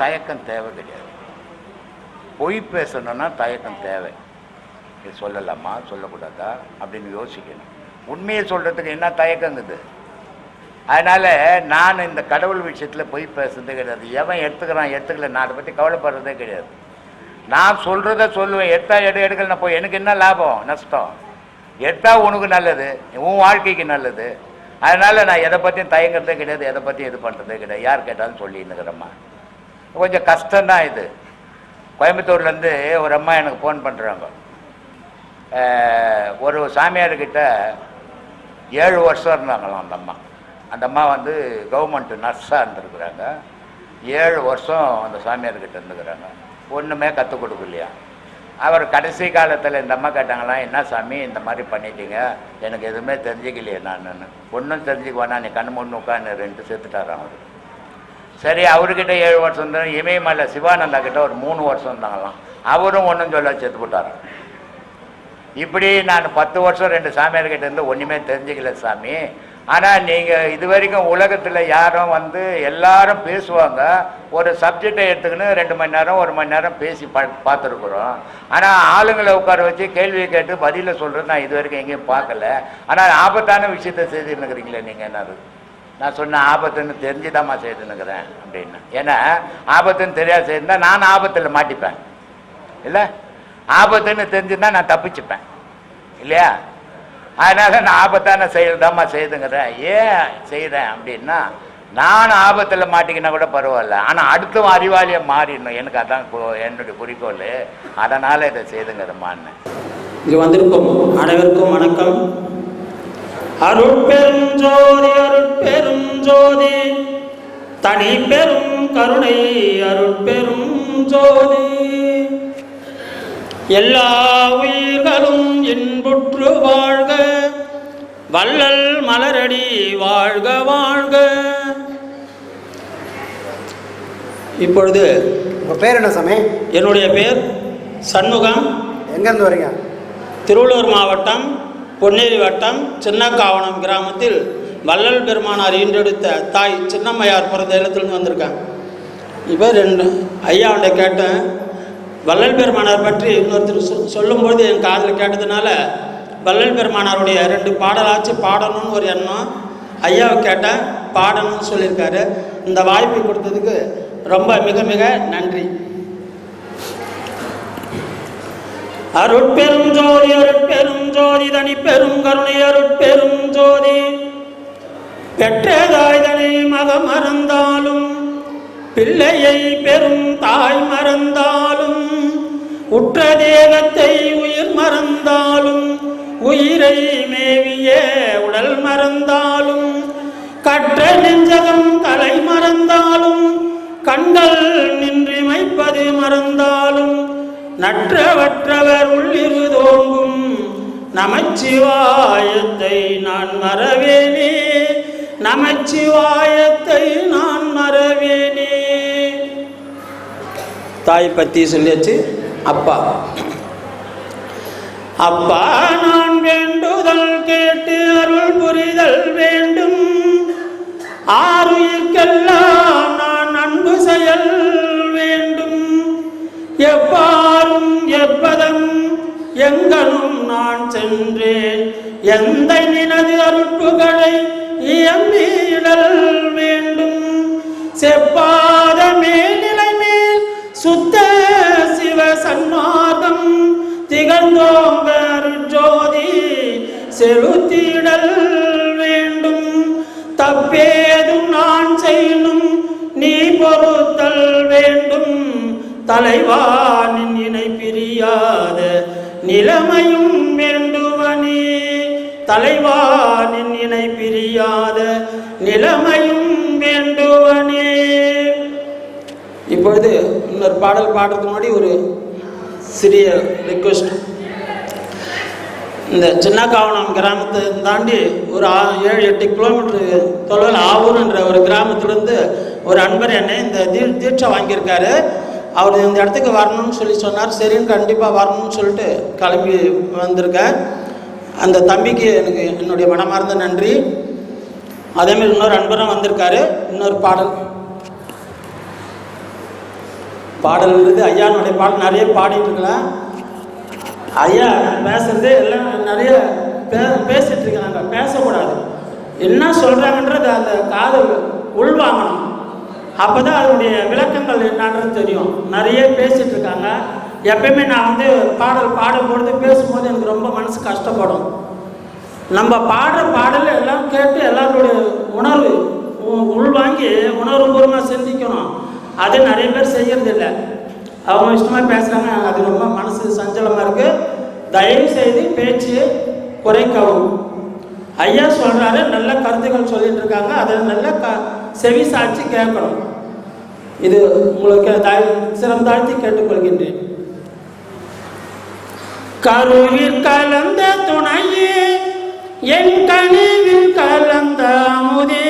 தயக்கம் தேவை கிடையாது. பொய் பேசணும்னா தயக்கம் தேவை. இது சொல்லலாமா? சொல்லக்கூடாதா? அப்படின்னு யோசிக்கணும். உண்மையை சொல்கிறதுக்கு என்ன தயக்கங்குது அதனால் நான் இந்த கடவுள் விஷயத்தில் பொய் பேசுறதே கிடையாது. எவன் எடுத்துக்கிறான் எடுத்துக்கல நான் அதை பற்றி கவலைப்படுறதே கிடையாது. நான் சொல்கிறத சொல்லுவேன். எடுத்தா எடு எடுக்கல போய். எனக்கு என்ன லாபம்? நஷ்டம். எடுத்தா உனக்கு நல்லது. உன் வாழ்க்கைக்கு நல்லது. அதனால் நான் எதை பற்றியும் தயங்குறதே கிடையாது. எதை பற்றியும் இது பண்ணுறதே கிடையாது. யார் கேட்டாலும் சொல்லின்னுக்கிறேம்மா. கொஞ்சம் கஷ்டம்தான் இது. கோயம்புத்தூர்லேருந்து ஒரு அம்மா எனக்கு ஃபோன் பண்ணுறாங்க ஒரு சாமியார்கிட்ட ஏழு வருஷம் இருந்தாங்களாம் அந்த அம்மா. அந்த அம்மா வந்து கவர்மெண்ட் நர்ஸாக இருந்திருக்கிறாங்க. ஏழு வருஷம் அந்த சாமியார்கிட்ட இருந்துக்கிறாங்க. ஒன்றுமே கற்றுக் கொடுக்கலையா? அவர் கடைசி காலத்தில் இந்த அம்மா கேட்டாங்களாம் என்ன சாமி இந்த மாதிரி பண்ணிட்டீங்க? எனக்கு எதுவுமே தெரிஞ்சுக்கலையே நான். ஒன்றும் தெரிஞ்சுக்க நான் நீ கண் முன்னு உட்காந்து ரெண்டு சேர்த்துட்டாரான் அவர். சரி அவர்கிட்ட ஏழு வருஷம் இருந்தாலும் இமயமலை சிவானந்தா கிட்ட ஒரு மூணு வருஷம் இருந்தாங்களாம். அவரும் ஒன்றும் சொல்ல செத்து போட்டாராம் இப்படி நான் பத்து வருஷம் ரெண்டு சாமியார்கிட்ட இருந்து ஒன்றுமே தெரிஞ்சுக்கல சாமி. ஆனால் நீங்கள் இது வரைக்கும் உலகத்தில் யாரும் வந்து எல்லாரும் பேசுவாங்க. ஒரு சப்ஜெக்டை எடுத்துக்கின்னு ரெண்டு மணி நேரம் ஒரு மணி நேரம் பேசி பா பார்த்துருக்குறோம். ஆனால் ஆளுங்களை உட்கார வச்சு கேள்வியை கேட்டு பதிலை சொல்கிறது நான் இது வரைக்கும் எங்கேயும் பார்க்கல. ஆனால் ஆபத்தான விஷயத்த செய்துன்னுக்கிறீங்களே நீங்கள் என்னது? நான் சொன்ன ஆபத்துன்னு தெரிஞ்சுதாம்மா செய்துன்னுக்கிறேன் அப்படின்னு. ஏன்னா ஆபத்துன்னு தெரியாது செய்திருந்தா நான் ஆபத்தில் மாட்டிப்பேன். இல்லை? ஆபத்துன்னு தெரிஞ்சுருந்தா நான் தப்பிச்சுப்பேன். இல்லையா? அதனால நான் ஆபத்தான செயல் செய்துங்கிறேன் ஏன் செய்கிறேன் அப்படின்னா நான் ஆபத்தில் மாட்டிக்கினா கூட பரவாயில்ல. ஆனால் அடுத்தவன் அறிவாளியை மாறிடணும். எனக்கு அதான் என்னுடைய குறிக்கோள். அதனால் இதை செய்துங்கிறமான்னு இது வந்திருக்கும் அனைவருக்கும் வணக்கம். அருட்பெரும் ஜோதி அருட்பெரும் ஜோதி. தனி பெரும் கருணை அருட்பெரும் ஜோதி. எல்லா உயிர்களும் இன்புற்று வாழ்க. வள்ளல் மலரடி வாழ்க வாழ்க. இப்பொழுது உங்கள் பேர் என்ன சாமி? என்னுடைய பேர் சண்முகம். எங்கேருந்து வரீங்க? திருவள்ளூர் மாவட்டம் பொன்னேரி வட்டம் சின்னக்காவனம் கிராமத்தில் வள்ளல் பெருமானார் ஈன்றெடுத்த தாய் சின்னம்மையார் பிறந்த இடத்துலேருந்து வந்திருக்கேன் இப்போ ரெண்டு ஐயாவுண்ட கேட்டேன் வள்ளல் பெருமானார் பற்றி இன்னொருத்தர் சொ சொல்லும்போது என் காதில் கேட்டதுனால வள்ளல் பெருமானாருடைய ரெண்டு பாடலாச்சு பாடணும்னு ஒரு எண்ணம். ஐயாவை கேட்டேன் பாடணும்னு சொல்லியிருக்காரு. இந்த வாய்ப்பை கொடுத்ததுக்கு ரொம்ப மிக மிக நன்றி. அருட்பெரும் ஜோதி அருட்பெரும் ஜோதி தனி பெரும் கருணை அருட்பெரும் ஜோதி. பெற்றதாய்தனை மக மறந்தாலும் பிள்ளையை பெரும் தாய் மறந்தாலும் உற்ற தேகத்தை உயிர் மறந்தாலும் உயிரை மேவிய உடல் மறந்தாலும் கற்ற நெஞ்சகம் தலை மறந்தாலும் கண்கள் நின்றிமைப்பது மறந்தாலும் நற்றவற்றவர் உள்ளிரு தோங்கும் நமச்சிவாயத்தை நான் மறவேனே. நமச்சிவாயத்தை நான் மறவேனே. தாய் பத்தி சொல்லியாச்சு அப்பா. அப்பா நான் வேண்டுதல் கேட்டு அருள் புரிதல் வேண்டும். ஆறுயிர்க்கெல்லாம் நான் அன்பு செயல் வேண்டும். எப்பா எப்பதம் எங்கனும் நான் சென்றேன். எந்த நினது அருப்புகளை இயம்பிடல் வேண்டும். செப்பாத மேநிலை மேல் சுத்த சிவ சன்மார்க்கம் திகழ்ந்தோங்கர் ஜோதி செலுத்திடல் வேண்டும். தப்பேதும் நான் செய்யணும் தலைவானின் இணை பிரியாத நிலைமையும் வேண்டுவனே. தலைவானின் இணை பிரியாத நிலைமையும் வேண்டுவனே. இப்பொழுது இன்னொரு பாடல் பாடுறதுக்கு முன்னாடி ஒரு சிறிய ரிக்வெஸ்ட் இந்த சின்னக்காவனம் கிராமத்தை தாண்டி ஒரு ஆ- ஏழு எட்டு கிலோமீட்டர் தொலைவில் ஆவூர்ன்ற ஒரு கிராமத்துலேருந்து ஒரு அன்பர் என்னை இந்த தீ தீட்சை வாங்கியிருக்காரு. அவர் இந்த இடத்துக்கு வரணும்னு சொல்லி சொன்னார். சரின்னு கண்டிப்பாக வரணும்னு சொல்லிட்டு கிளம்பி வந்திருக்கேன். அந்த தம்பிக்கு எனக்கு என்னுடைய மனமார்ந்த நன்றி. அதேமாதிரி இன்னொரு அன்பரும் வந்திருக்காரு. இன்னொரு பாடல். பாடல் இருக்குது. ஐயானுடைய பாடல் நிறைய பாடிட்டு இருக்கலாம். ஐயா பேசுறது எல்லாம் நிறைய பே பேசிட்டு இருக்கிறாங்க பேசக்கூடாது. என்ன சொல்கிறாங்கன்றது அந்த காதல் உள்வாங்கணும். அப்போதான் அதனுடைய விளக்கங்கள் என்னன்றது தெரியும். நிறைய பேசிட்டு இருக்காங்க எப்பயுமே நான் வந்து பாடல் பாடும்பொழுது பேசும்போது எனக்கு ரொம்ப மனசு கஷ்டப்படும். நம்ம பாடுற பாடல் எல்லாம் கேட்டு எல்லாருடைய உணர்வு உ- உள்வாங்கி உணர்வுபூர்வமாக சிந்திக்கணும். அது நிறைய பேர் செய்யறதில்லை. அவங்க இஷ்டமாக பேசுகிறாங்க அது ரொம்ப மனசு சஞ்சலமாக இருக்குது தயவு செய்து பேச்சு குறைக்கவும். ஐயா சொல்கிறாரு நல்ல கருத்துக்கள் சொல்லிட்டு இருக்காங்க அதை நல்ல க செவி சாட்சி கேட்கணும். இது உங்களுக்கு தாய் சிரம் தாழ்த்தி கேட்டுக்கொள்கின்றேன். கருவில் கலந்த துணையே என் கனிவில் கலந்த அமுதே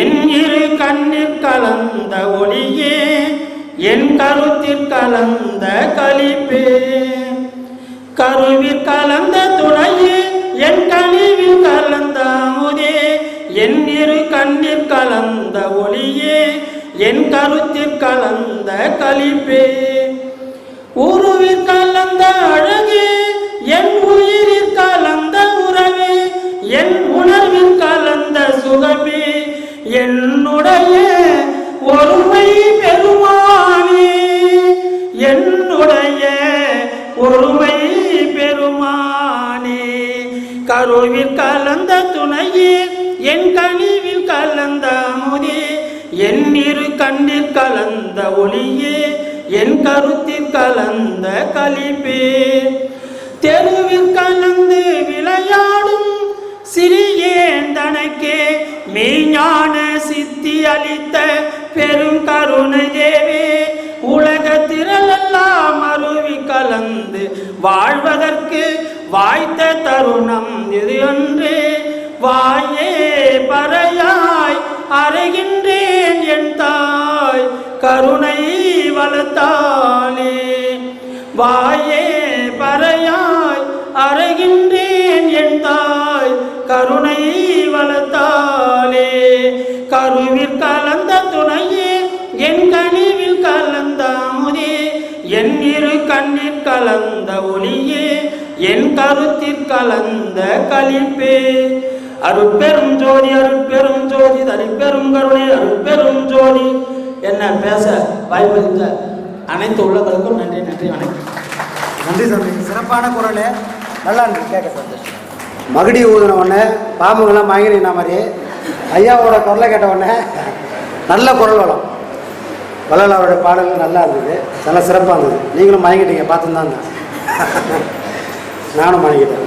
என் இரு கண்ணில் கலந்த ஒளியே என் கருத்தில் கலந்த கண்ணீர் கலந்த ஒளியே என் கருத்தில் கலந்த கலிப்பே உருவில் கலந்த அழகே என் உயிரில் கலந்த உறவே என் உணர்வில் கலந்த சுகமே. என்னுடைய ஒருமை பெருமானே என்னுடைய ஒருமை பெருமானே. கருவில் கலந்த துணையே என் கனிவில் கலந்த அமுதே என் இரு கண்ணில் கலந்த ஒளியே என் கருத்தில் கலந்த களிப்பே தெருவில் கலந்து விளையாடும் சிறியேன் தனக்கே மெய்ஞான சித்தி அளித்த பெரும் கருணை தேவே. உலக திரளெல்லாம் அருவி கலந்து வாழ்வதற்கு வாய்த்த தருணம் இது ஒன்று வாயே பறையாய் அறைகின்றேன் என் தாய். கருணை வளர்த்தாளே வாயே பறையாய் அறைகின்றேன் என் தாய். கருணை வளர்த்தாளே கருவில் கலந்த துணையே என் கனிவில் கலந்த அமுதே. என் இரு கண்ணில் கலந்த ஒளியே என் கருத்தில் கலந்த கழிப்பே அருட்பெரும் ஜோதி அருட்பெரும் ஜோதி தனிப்பெரும் கருணை அருட்பெரும் ஜோதி. என்ன பேச வாய்ப்பளித்த அனைத்து உள்ளவர்களுக்கும் நன்றி நன்றி வணக்கம். நன்றி சாமி. சிறப்பான குரல். நல்லா இருக்கு. கேட்க சந்தோஷம். மகுடி ஊதின உடனே பாம்புங்கெல்லாம் நின்ன மாதிரி ஐயாவோட குரலை கேட்ட உடனே நல்ல குரல் வளம். வள்ளலாரோட பாடல்கள் நல்லா இருந்தது. நல்லா சிறப்பாக இருந்தது. நீங்களும் மயங்கிட்டீங்க. பார்த்துன்னு தான் நானும் மயங்கிட்டேன்.